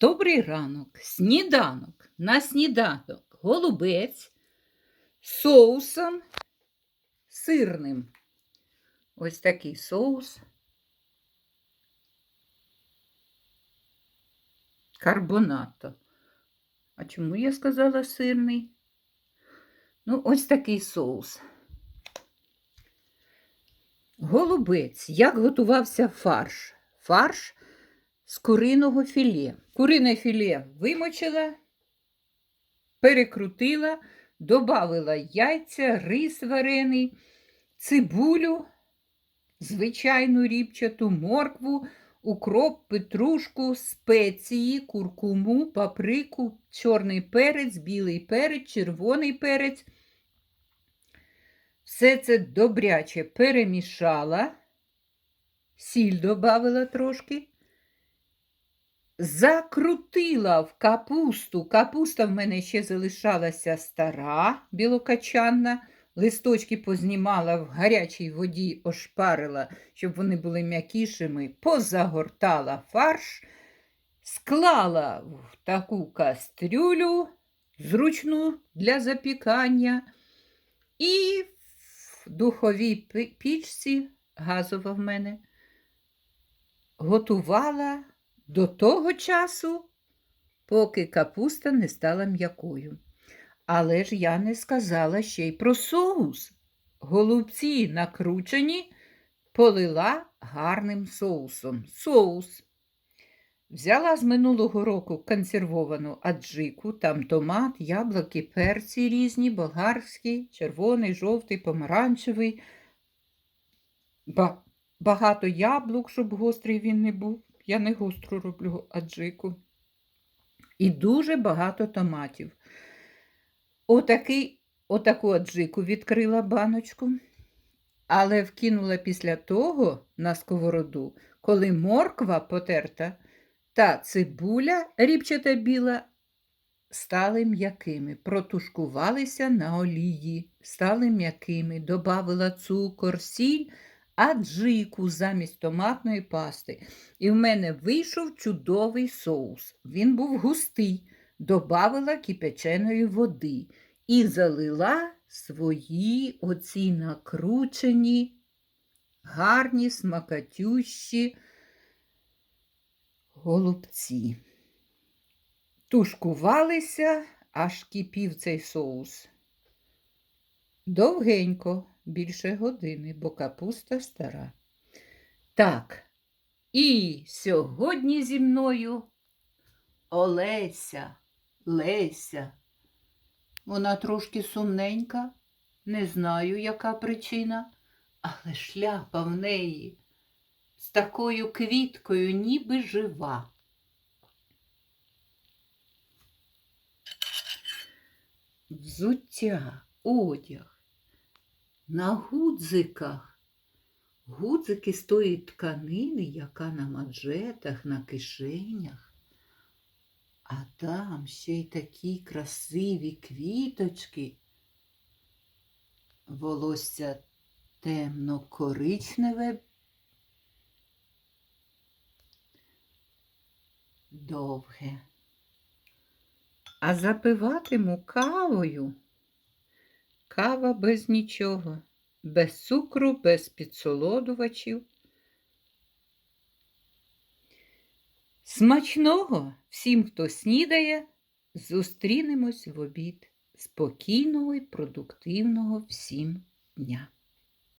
Добрий ранок, сніданок. На сніданок голубець з соусом сирним. Ось такий соус. Карбонато. А чому я сказала сирний? Ну, ось такий соус. Голубець. Як готувався фарш? Фарш з куриного філе. Курине філе вимочила, перекрутила, додавила яйця, рис варений, цибулю, звичайну ріпчату, моркву, укроп, петрушку, спеції, куркуму, паприку, чорний перець, білий перець, червоний перець. Все це добряче перемішала, сіль додавила трошки, закрутила в капусту. Капуста в мене ще залишалася стара, білокачанна. Листочки познімала в гарячій воді, ошпарила, щоб вони були м'якішими, позагортала фарш, склала в таку кастрюлю, зручну для запікання, і в духовій пічці, газова в мене, готувала до того часу, поки капуста не стала м'якою. Але ж я не сказала ще й про соус. Голубці накручені, полила гарним соусом. Соус. Взяла з минулого року консервовану аджику, там томат, яблуки, перці різні, болгарський, червоний, жовтий, помаранчевий. Ба- багато яблук, щоб гострий він не був. Я не гостру роблю аджику. І дуже багато томатів. Отакий, отаку аджику відкрила баночку, але вкинула після того на сковороду, коли морква потерта та цибуля ріпчата біла стали м'якими, протушкувалися на олії, стали м'якими, добавила цукор, сіль, аджику замість томатної пасти. І в мене вийшов чудовий соус. Він був густий, добавила кипяченої води і залила свої оці накручені, гарні, смакатющі голубці. Тушкувалися, аж кипів цей соус. Довгенько, більше години, бо капуста стара. Так, і сьогодні зі мною Олеся, Леся. Вона трошки сумненька, не знаю, яка причина, але шляпа в неї з такою квіткою, ніби жива. Взуття, одяг, на гудзиках. Гудзики з тої тканини, яка на манжетах, на кишенях. А там ще й такі красиві квіточки. Волосся темно-коричневе. Довге. А запиватиму кавою. Кава без нічого, без цукру, без підсолодувачів. Смачного всім, хто снідає, зустрінемось в обід. Спокійного і продуктивного всім дня.